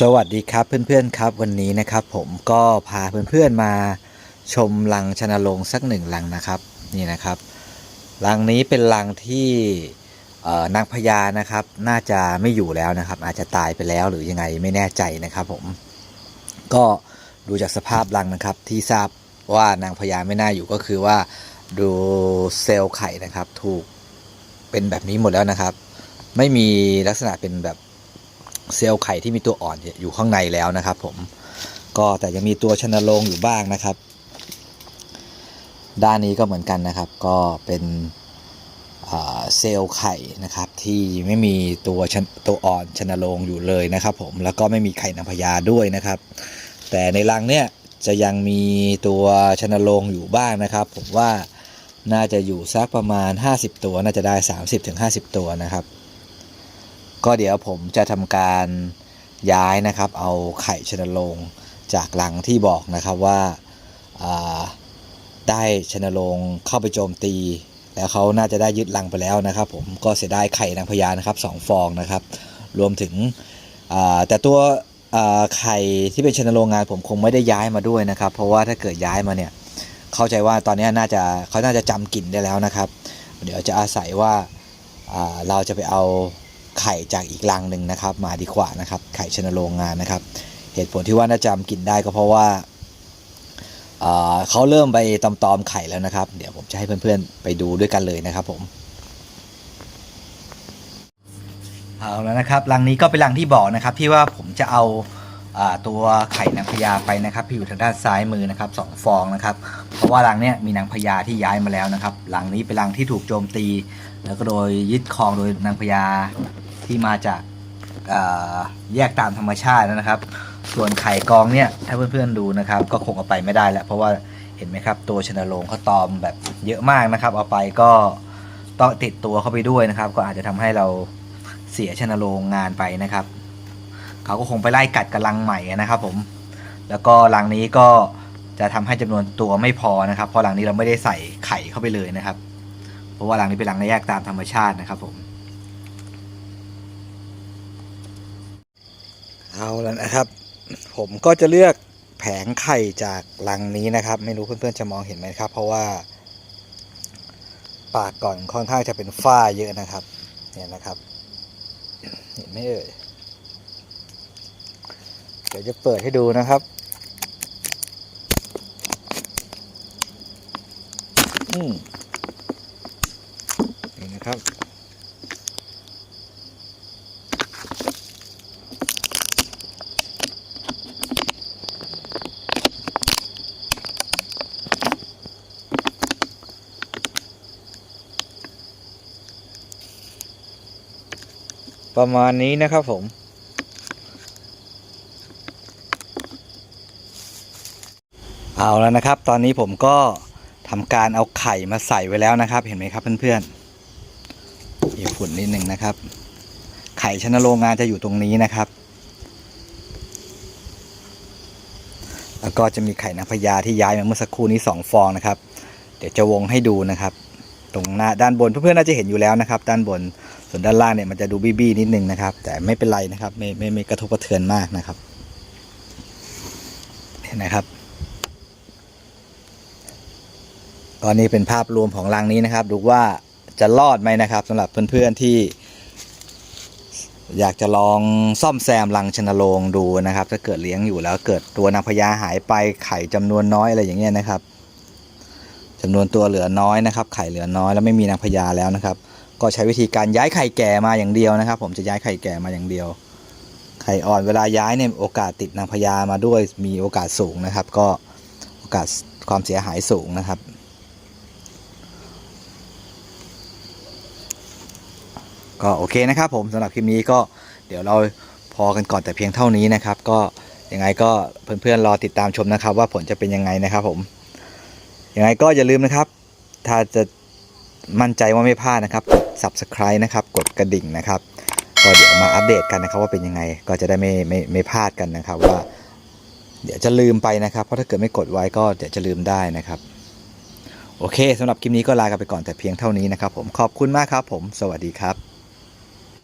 สวัสดีครับเพื่อนๆครับวันนี้นะครับผมก็พาเพื่อนๆมาชมรังชนโรงสักหนึ่งรังนะครับนี่นะครับรังนี้เป็นรังที่นางพญานะครับ น่าจะไม่อยู่แล้วนะครับ อาจจะตายไปแล้วหรือยังไงไม่แน่ใจนะครับผมก็ดูจากสภาพรังนะครับที่ทราบว่านางพญาไม่น่าอยู่ก็คือว่าดูเซลล์ไข่นะครับ ถูกเป็นแบบนี้หมดแล้วนะครับ ไม่มีลักษณะเป็นแบบ เซลล์ไข่ที่มีตัวอ่อนอยู่ข้างในแล้วนะครับ ผมก็แต่ยังมีตัวชนโรงอยู่บ้างนะครับ ด้านนี้ก็เหมือนกันนะครับ ก็เป็นเซลล์ไข่นะครับ ที่ไม่มีตัวชนตัวอ่อนชนโรงอยู่เลยนะครับ ผมแล้วก็ไม่มีไข่นางพญาด้วยนะครับ แต่ในรังเนี่ยจะยังมีตัวชนโรงอยู่บ้างนะครับ ผมว่าน่าจะอยู่สักประมาณ 50 ตัวน่าจะได้ 30-50 ตัวนะครับ ก็เดี๋ยวผมจะทำการย้ายนะครับ เอาไข่ชนโรงจากหลังที่บอกนะครับว่าาได้ชนโรงเข้าไปโจมตี แล้วเขาน่าจะได้ยึดลังไปแล้วนะครับ ผมก็เสียดายไข่นางพญานะครับสองฟองนะครับ รวมถึงแต่ตัวไข่ที่เป็นชนโรงงานผมคงไม่ได้ย้ายมาด้วยนะครับ เพราะว่าถ้าเกิดย้ายมาเนี่ยเข้าใจว่าตอนนี้น่าจะเขาน่าจะจำกลิ่นได้แล้วนะครับ เดี๋ยวจะอาศัยว่าอ่าเราจะไปเอา ไข่จากอีกรังหนึ่งนะครับ มาดีกว่านะครับ ไข่ชนโรงงานนะครับ เหตุผลที่ว่าน่าจำกินได้ก็เพราะว่าเขาเริ่มไปตอมๆไข่แล้วนะครับ เดี๋ยวผมจะให้เพื่อนๆไปดูด้วยกันเลยนะครับผมเอาแล้วนะครับรังนี้ก็เป็นรังที่บอกนะครับที่ว่าผมจะเอาอาตัวไข่นางพญาไปนะครับที่อยู่ทางด้านซ้ายมือนะครับสองฟองนะครับเพราะว่ารังเนี้ยมีนางพญาที่ย้ายมาแล้วนะครับรังนี้เป็นรังที่ถูกโจมตี แล้วก็โดยยึดครองโดยนางพญา ที่มาจากแยกตามธรรมชาตินะครับ ส่วนไข่กองเนี่ยถ้าเพื่อนๆดูนะครับ ก็คงเอาไปไม่ได้แล้วเพราะว่าเห็นไหมครับ ตัวชนโรงเขาตอมแบบเยอะมากนะครับ เอาไปก็ต้องติดตัวเข้าไปด้วยนะครับ ก็อาจจะทำให้เราเสียชนโรงงานไปนะครับเขาก็คงไปไล่กัดกับรังใหม่นะครับ ผม แล้วก็รังนี้ก็จะทำให้จำนวนตัวไม่พอนะครับ เพราะรังนี้เราไม่ได้ใส่ไข่เข้าไปเลยนะครับ เพราะว่ารังนี้เป็นรังแยกตามธรรมชาตินะครับผม เอาแล้วนะครับ ผมก็จะเลือกแผงไข่จากรังนี้นะครับ ไม่รู้เพื่อนๆจะมองเห็นไหมครับ เพราะว่า ปากก่อนค่อนข้างจะเป็นฝ้าเยอะนะครับ เนี่ยนะครับ เห็นไหมเอ่ยเดี๋ยวจะเปิดให้ดูนะครับอืมนี่นะครับ ประมาณนี้นะครับผมเอาแล้วนะครับ ตอนนี้ผมก็ทำการเอาไข่มาใส่ไว้แล้วนะครับ เห็นไหมครับเพื่อนๆอีฝุ่นนิดหนึ่งนะครับ ไข่ชนโรงงานจะอยู่ตรงนี้นะครับ แล้วก็จะมีไข่นางพญาที่ย้ายมาเมื่อสักครู่นี้สองฟองนะครับ เดี๋ยวจะวงให้ดูนะครับ ตรงหน้าด้านบนเพื่อนๆน่าจะเห็นอยู่แล้วนะครับ ด้านบน ส่วนด้านล่างเนี่ยมันจะดูบี้ๆนิดนึงนะครับ แต่ไม่เป็นไรนะครับ ไม่ไม่ไม่กระทบกระเทือนมากนะครับเห็นนะครับตอนนี้เป็นภาพรวมของรังนี้นะครับ ดูว่าจะรอดไหมนะครับสำหรับเพื่อนๆที่ อยากจะลองซ่อมแซมรังชนโรงดูนะครับ ถ้าเกิดเลี้ยงอยู่แล้วเกิดตัวนางพญาหายไปไข่จำนวนน้อยอะไรอย่างเงี้ยนะครับจำนวนตัวเหลือน้อยนะครับ ไข่เหลือน้อยแล้วไม่มีนางพญาแล้วนะครับ ก็ใช้วิธีการย้ายไข่แก่มาอย่างเดียวนะครับ ผมจะย้ายไข่แก่มาอย่างเดียว ไข่อ่อนเวลาย้ายเนี่ยโอกาสติดนางพญามาด้วยมีโอกาสสูงนะครับ ก็โอกาสความเสียหายสูงนะครับ ก็โอเคนะครับ ผมสำหรับคลิปนี้ก็เดี๋ยวเราพอกันก่อนแต่เพียงเท่านี้นะครับ ก็ยังไงก็เพื่อนๆรอติดตามชมนะครับ ว่าผลจะเป็นยังไงนะครับ ผมยังไงก็อย่าลืมนะครับ ถ้าจะ มั่นใจว่าไม่พลาดนะครับกด subscribe นะครับกดกระดิ่งนะครับ ก็เดี๋ยวมาอัปเดตกันนะครับว่าเป็นยังไงก็จะได้ไม่ไม่ไม่พลาดกันนะครับว่า เดี๋ยวจะลืมไปนะครับ เพราะถ้าเกิดไม่กดไว้ก็เดี๋ยวจะลืมได้นะครับ โอเคสำหรับคลิปนี้ก็ลากันไปก่อนแต่เพียงเท่านี้นะครับ ผมขอบคุณมากครับ ผม สวัสดีครับ